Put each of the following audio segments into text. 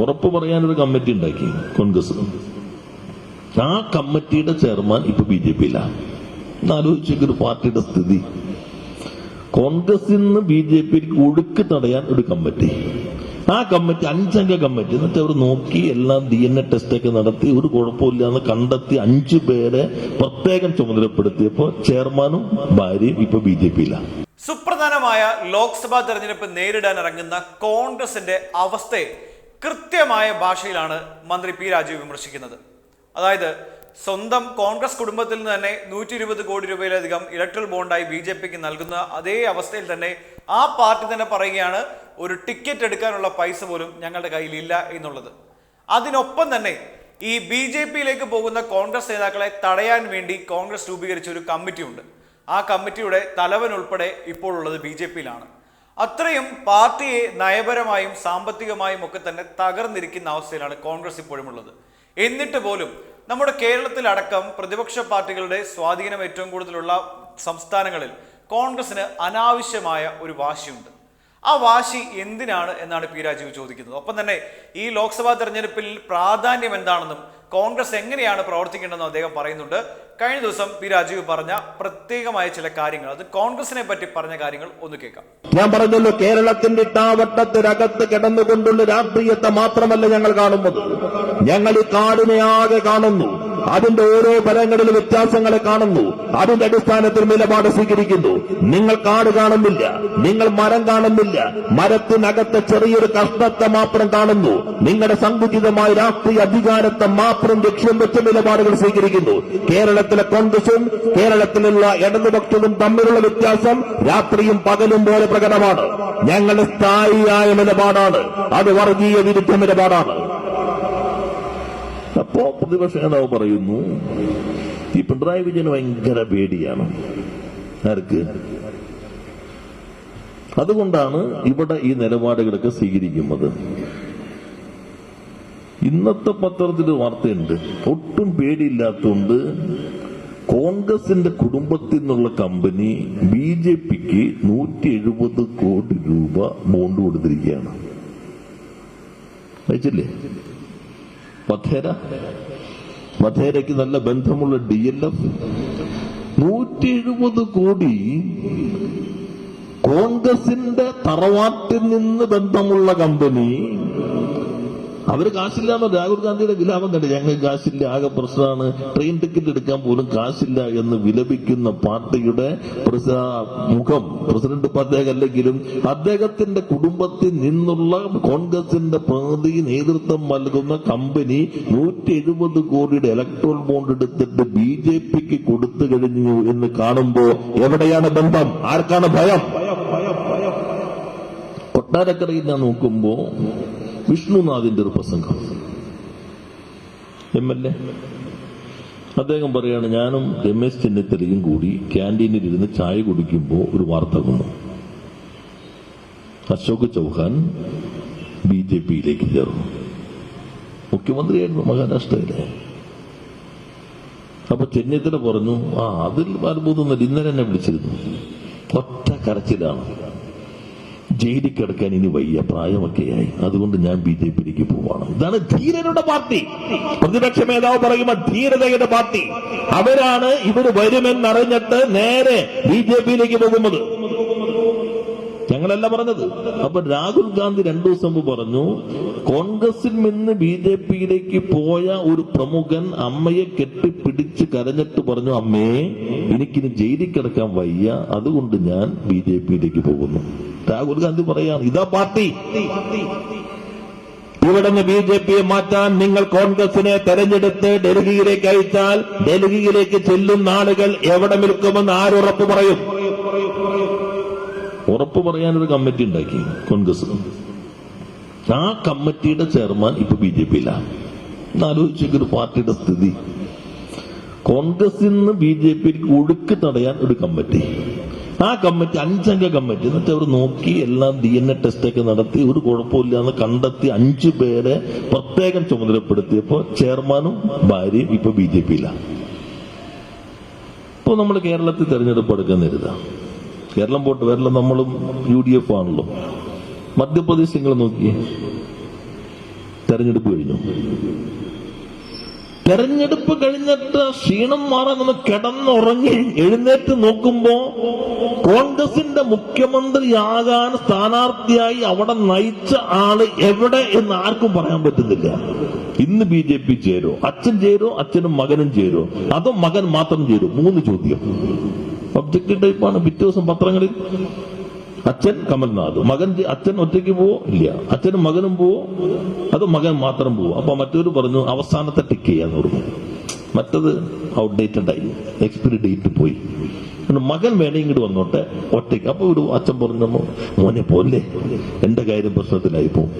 ഉറപ്പ് പറയാനൊരു കമ്മിറ്റി ഉണ്ടാക്കി കോൺഗ്രസ്. ആ കമ്മിറ്റിയുടെ ചെയർമാൻ ഇപ്പൊ ബി ജെ പിയിലാണ് ഒരു പാർട്ടിയുടെ സ്ഥിതി. കോൺഗ്രസിൽ നിന്ന് ബി ജെ പിക്ക് ഒഴുക്ക് തടയാൻ ഒരു കമ്മിറ്റി. ആ കമ്മിറ്റി അഞ്ചംഗ കമ്മിറ്റി എന്നിട്ട് അവർ നോക്കി എല്ലാം ഡി എൻ എ ടെസ്റ്റ് ഒക്കെ നടത്തി ഒരു കുഴപ്പമില്ലാന്ന് കണ്ടെത്തി അഞ്ചു പേരെ പ്രത്യേകം ചുമതലപ്പെടുത്തിയപ്പോ ചെയർമാനും ഭാര്യയും ഇപ്പൊ ബി ജെ പിയിലാണ് സുപ്രധാനമായ ലോക്സഭാ തെരഞ്ഞെടുപ്പ് നേരിടാൻ ഇറങ്ങുന്ന കോൺഗ്രസിന്റെ അവസ്ഥയെ കൃത്യമായ ഭാഷയിലാണ് മന്ത്രി പി രാജീവ് വിമർശിക്കുന്നത്. അതായത് സ്വന്തം കോൺഗ്രസ് കുടുംബത്തിൽ നിന്ന് തന്നെ നൂറ്റി ഇരുപത് കോടി രൂപയിലധികം ഇലക്ട്രൽ ബോണ്ടായി ബി ജെ പിക്ക് നൽകുന്ന അതേ അവസ്ഥയിൽ തന്നെ ആ പാർട്ടി തന്നെ പറയുകയാണ് ഒരു ടിക്കറ്റ് എടുക്കാനുള്ള പൈസ പോലും ഞങ്ങളുടെ കയ്യിൽ ഇല്ല എന്നുള്ളത്. അതിനൊപ്പം തന്നെ ഈ ബി ജെ പിയിലേക്ക് പോകുന്ന കോൺഗ്രസ് നേതാക്കളെ തടയാൻ വേണ്ടി കോൺഗ്രസ് രൂപീകരിച്ച ഒരു കമ്മിറ്റിയുണ്ട്. ആ കമ്മിറ്റിയുടെ തലവൻ ഉൾപ്പെടെ ഇപ്പോൾ ഉള്ളത് ബി ജെ പിയിലാണ്. അത്രയും പാർട്ടിയെ നയപരമായും സാമ്പത്തികമായും ഒക്കെ തന്നെ തകർന്നിരിക്കുന്ന അവസ്ഥയിലാണ് കോൺഗ്രസ് ഇപ്പോഴും ഉള്ളത് എന്നിട്ട് പോലും നമ്മുടെ കേരളത്തിലടക്കം പ്രതിപക്ഷ പാർട്ടികളുടെ സ്വാധീനം ഏറ്റവും കൂടുതലുള്ള സംസ്ഥാനങ്ങളിൽ കോൺഗ്രസിന് അനാവശ്യമായ ഒരു വാശിയുണ്ട്. ആ വാശി എന്തിനാണ് എന്നാണ് പി രാജീവ് ചോദിക്കുന്നത്. ഒപ്പം തന്നെ ഈ ലോക്സഭാ തെരഞ്ഞെടുപ്പിൽ പ്രാധാന്യം എന്താണെന്നും കോൺഗ്രസ് എങ്ങനെയാണ് പ്രവർത്തിക്കേണ്ടതെന്ന് അദ്ദേഹം പറയുന്നുണ്ട്. കഴിഞ്ഞ ദിവസം പി രാജീവ് പറഞ്ഞ പ്രത്യേകമായ ചില കാര്യങ്ങൾ. അത് കോൺഗ്രസിനെ പറ്റി പറഞ്ഞ കാര്യങ്ങൾ ഒന്ന് കേൾക്കാം. ഞാൻ പറഞ്ഞല്ലോ കേരളത്തിന്റെ ഇട്ടാവട്ടത്തിനകത്ത് കിടന്നുകൊണ്ടുള്ള രാഷ്ട്രീയത്തെ മാത്രമല്ല ഞങ്ങൾ കാണുന്നത്. ഞങ്ങൾ ഈ കാടിനെ ആകെ കാണുന്നു. അതിന്റെ ഓരോ ഫലങ്ങളിൽ വ്യത്യാസങ്ങളെ കാണുന്നു. അതിന്റെ അടിസ്ഥാനത്തിൽ നിലപാട് സ്വീകരിക്കുന്നു. നിങ്ങൾ കാട് കാണുന്നില്ല. നിങ്ങൾ മരം കാണുന്നില്ല. മരത്തിനകത്തെ ചെറിയൊരു കഷ്ണത്തെ മാത്രം കാണുന്നു. നിങ്ങളുടെ സങ്കുചിതമായ രാഷ്ട്രീയ അധികാരത്തെ മാത്രം ലക്ഷ്യം വെച്ച നിലപാടുകൾ സ്വീകരിക്കുന്നു. കേരളത്തിലെ കോൺഗ്രസും കേരളത്തിലുള്ള ഇടതുപക്ഷവും തമ്മിലുള്ള വ്യത്യാസം രാത്രിയും പകലും പോലെ പ്രകടമാണ്. ഞങ്ങളുടെ സ്ഥായിയായ നിലപാടാണ്. അത് വർഗീയ വിരുദ്ധ നിലപാടാണ്. അപ്പോ പ്രതിപക്ഷ നേതാവ് പറയുന്നു ഈ പിണറായി വിജയന് ഭയങ്കര പേടിയാണ്. ആർക്ക്? അതുകൊണ്ടാണ് ഇവിടെ ഈ നിലപാടുകളൊക്കെ സ്വീകരിക്കുന്നത്. ഇന്നത്തെ പത്രത്തിൽ വാർത്തയുണ്ട്. ഒട്ടും പേടിയില്ലാത്തതുകൊണ്ട് കോൺഗ്രസിന്റെ കുടുംബത്തിൽ നിന്നുള്ള കമ്പനി ബി ജെ പിക്ക് നൂറ്റി എഴുപത് കോടി രൂപ ബോണ്ട് കൊടുത്തിരിക്കുകയാണ്. അയച്ചില്ലേ? വധേര? വധേരയ്ക്ക് നല്ല ബന്ധമുള്ള ഡി എൽ എഫ്? നൂറ്റി എഴുപത് കോടി കോൺഗ്രസിന്റെ തറവാട്ടിൽ നിന്ന് ബന്ധമുള്ള കമ്പനി അവർ കാശില്ലാന്ന് രാഹുൽ ഗാന്ധിയുടെ വിലാപം കണ്ടു ഞങ്ങൾക്ക് കാശില്ല ആകെ പ്രശ്നമാണ്. ട്രെയിൻ ടിക്കറ്റ് എടുക്കാൻ പോലും കാശില്ല എന്ന് വിലപിക്കുന്ന പാർട്ടിയുടെ മുഖം പ്രസിഡന്റ് അദ്ദേഹം അല്ലെങ്കിലും അദ്ദേഹത്തിന്റെ കുടുംബത്തിൽ നിന്നുള്ള കോൺഗ്രസിന്റെ പ്രതി നേതൃത്വം നൽകുന്ന കമ്പനി നൂറ്റി എഴുപത് കോടിയുടെ ഇലക്ട്രോൾ ബോണ്ട് എടുത്തിട്ട് ബി ജെ പിക്ക് കൊടുത്തു കഴിഞ്ഞു എന്ന് കാണുമ്പോ എവിടെയാണ് ബന്ധം? ആർക്കാണ് ഭയം? കൊട്ടാരക്കരയിൽ ഞാൻ നോക്കുമ്പോ വിഷ്ണുനാഥിന്റെ ഒരു പ്രസംഗം. എം എൽ എ അദ്ദേഹം പറയാണ് ഞാനും രമേശ് ചെന്നിത്തലയും കൂടി ക്യാന്റീനിൽ ഇരുന്ന് ചായ കുടിക്കുമ്പോൾ ഒരു വാർത്ത വന്നു അശോക് ചൗഹാൻ ബി ജെ പിയിലേക്ക് ചേർന്നു. മുഖ്യമന്ത്രിയായിരുന്നു മഹാരാഷ്ട്രയിലെ. അപ്പൊ ചെന്നിത്തല പറഞ്ഞു ആ അതിൽ അത്ഭുതമൊന്നുമില്ല ഇന്നലെ എന്നെ വിളിച്ചിരുന്നു. ഒറ്റ കരച്ചിലാണ്. ജയിലിൽ കിടക്കാൻ ഇനി വയ്യ. പ്രായമൊക്കെയായി. അതുകൊണ്ട് ഞാൻ ബി ജെ പിയിലേക്ക് പോവാണ്. ഇതാണ് ധീരരുടെ പാർട്ടി. പ്രതിപക്ഷ മേധാവ് പറയുമ്പോ ധീരതയുടെ പാർട്ടി. അവരാണ് ഇവർ വരുമെന്നറിഞ്ഞിട്ട് നേരെ ബി ജെ പിയിലേക്ക് പോകുന്നത്. ഞങ്ങളല്ല പറഞ്ഞത്. അപ്പൊ രാഹുൽ ഗാന്ധി രണ്ടു ദിവസം മുമ്പ് പറഞ്ഞു കോൺഗ്രസിൽ നിന്ന് ബി ജെ പിയിലേക്ക് പോയ ഒരു പ്രമുഖൻ അമ്മയെ കെട്ടിപ്പിടിച്ച് കരഞ്ഞിട്ട് പറഞ്ഞു അമ്മേ എനിക്കിനി ജയിലിൽ കിടക്കാൻ വയ്യ. അതുകൊണ്ട് ഞാൻ ബി ജെ പിയിലേക്ക് പോകുന്നു. രാഹുൽ ഗാന്ധി പറയാണ് ഇതാ പാർട്ടി. ഇവിടെ നിന്ന് ബി ജെ പിയെ മാറ്റാൻ നിങ്ങൾ കോൺഗ്രസിനെ തെരഞ്ഞെടുത്ത് ഡൽഹിയിലേക്ക് അയച്ചാൽ ഡൽഹിയിലേക്ക് ചെല്ലുന്ന ആളുകൾ എവിടെ നിൽക്കുമെന്ന് ആരുറപ്പ് പറയും? ഉറപ്പ് പറയാനൊരു കമ്മിറ്റി ഉണ്ടാക്കി കോൺഗ്രസ്. ആ കമ്മിറ്റിയുടെ ചെയർമാൻ ഇപ്പൊ ബി ജെ പിയിലാണ് ഒരു പാർട്ടിയുടെ സ്ഥിതി. കോൺഗ്രസിൽ നിന്ന് ബി ജെ പിക്ക് ഒഴുക്ക് തടയാൻ ഒരു കമ്മിറ്റി. ആ കമ്മിറ്റി അഞ്ചംഗ കമ്മിറ്റി എന്നിട്ട് അവർ നോക്കി എല്ലാം ഡി എൻ എ ടെസ്റ്റ് ഒക്കെ നടത്തി ഒരു കുഴപ്പമില്ലാന്ന് കണ്ടെത്തി അഞ്ചു പേരെ പ്രത്യേകം ചുമതലപ്പെടുത്തിയപ്പോ ചെയർമാനും ഭാര്യയും ഇപ്പൊ ബി ജെ പിയിലാണ് ഇപ്പൊ നമ്മൾ കേരളത്തിൽ തെരഞ്ഞെടുപ്പ് എടുക്കാൻ കരുതാം കേരളം പോട്ട് വരല നമ്മളും യു ഡി എഫ് ആണല്ലോ. മധ്യപ്രദേശ് നിങ്ങൾ നോക്കിയേ. തെരഞ്ഞെടുപ്പ് കഴിഞ്ഞു. തെരഞ്ഞെടുപ്പ് കഴിഞ്ഞിട്ട് ക്ഷീണം മാറാൻ നമ്മൾ കിടന്നുറങ്ങി എഴുന്നേറ്റ് നോക്കുമ്പോ കോൺഗ്രസിന്റെ മുഖ്യമന്ത്രിയാകാൻ സ്ഥാനാർത്ഥിയായി അവിടെ നയിച്ച ആൾ എവിടെ എന്ന് ആർക്കും പറയാൻ പറ്റുന്നില്ല. ഇന്ന് ബി ജെ പി ചേരോ അച്ഛൻ ചേരോ അച്ഛനും മകനും ചേരോ? അതോ മകൻ മാത്രം ചേരോ? മൂന്ന് ചോദ്യം. ഒബ്ജക്റ്റീവ് ടൈപ്പാണ് പിറ്റേ ദിവസം പത്രങ്ങളിൽ അച്ഛൻ കമൽനാഥ്. മകൻ അച്ഛൻ ഒറ്റയ്ക്ക് പോവോ? ഇല്ല. അച്ഛനും മകനും പോവോ? അത് മകൻ മാത്രം പോവോ? അപ്പൊ മറ്റൊരു പറഞ്ഞു അവസാനത്തെ ടിക്ക് ചെയ്യാന്ന് പറഞ്ഞു. മറ്റത് ഔട്ട്ഡേറ്റഡ് ആയി. എക്സ്പിരി ഡേറ്റ് പോയി. മകൻ വേണേ ഇങ്ങോട്ട് വന്നോട്ടെ. ഒറ്റയ്ക്ക്. അപ്പൊ ഒരു അച്ഛൻ പറഞ്ഞു മോനെ പോലെ എന്റെ കാര്യം പ്രശ്നത്തിലായി പോകും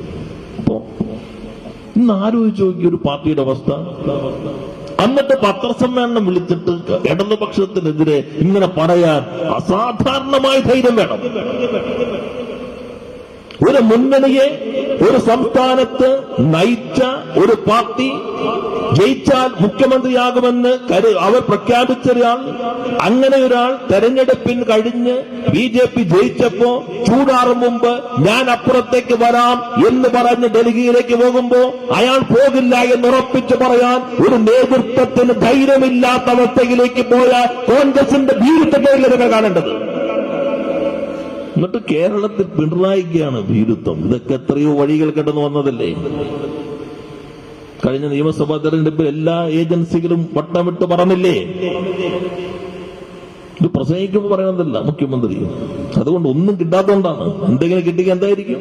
അപ്പോ ഇന്ന് ആലോചിച്ച് നോക്കി ഒരു പാർട്ടിയുടെ അവസ്ഥ. എന്നിട്ട് പത്രസമ്മേളനം വിളിച്ചിട്ട് ഇടതുപക്ഷത്തിനെതിരെ ഇങ്ങനെ പറയാൻ അസാധാരണമായ ധൈര്യം വേണം. ഒരു മുന്നണിയെ ഒരു സംസ്ഥാനത്ത് നയിച്ച ഒരു പാർട്ടി ജയിച്ചാൽ മുഖ്യമന്ത്രിയാകുമെന്ന് അവർ പ്രഖ്യാപിച്ച ഒരാൾ അങ്ങനെ ഒരാൾ തെരഞ്ഞെടുപ്പിന് കഴിഞ്ഞ് ബി ജെ പി ജയിച്ചപ്പോ ചൂടാറും മുമ്പ് ഞാൻ അപ്പുറത്തേക്ക് വരാം എന്ന് പറഞ്ഞ് ഡൽഹിയിലേക്ക് പോകുമ്പോ അയാൾ പോകില്ല എന്ന് ഉറപ്പിച്ചു പറയാൻ ഒരു നേതൃത്വത്തിന് ധൈര്യമില്ലാത്ത അവസ്ഥയിലേക്ക് പോയ കോൺഗ്രസിന്റെ ഭീരുത്വത്തെ നിങ്ങൾ കാണേണ്ടത്. എന്നിട്ട് കേരളത്തിൽ പിണറായിക്കാണ് ഭീരുത്വം. ഇതൊക്കെ എത്രയോ വഴികൾ കിടന്നു വന്നതല്ലേ? കഴിഞ്ഞ നിയമസഭാ തെരഞ്ഞെടുപ്പിൽ എല്ലാ ഏജൻസികളും വട്ടമിട്ട് പറഞ്ഞില്ലേ? ഇത് പ്രസംഗിക്കുമ്പോൾ പറയണതല്ല മുഖ്യമന്ത്രി. അതുകൊണ്ട് ഒന്നും കിട്ടാത്തതുകൊണ്ടാണ്. എന്തെങ്കിലും കിട്ടിയ എന്തായിരിക്കും?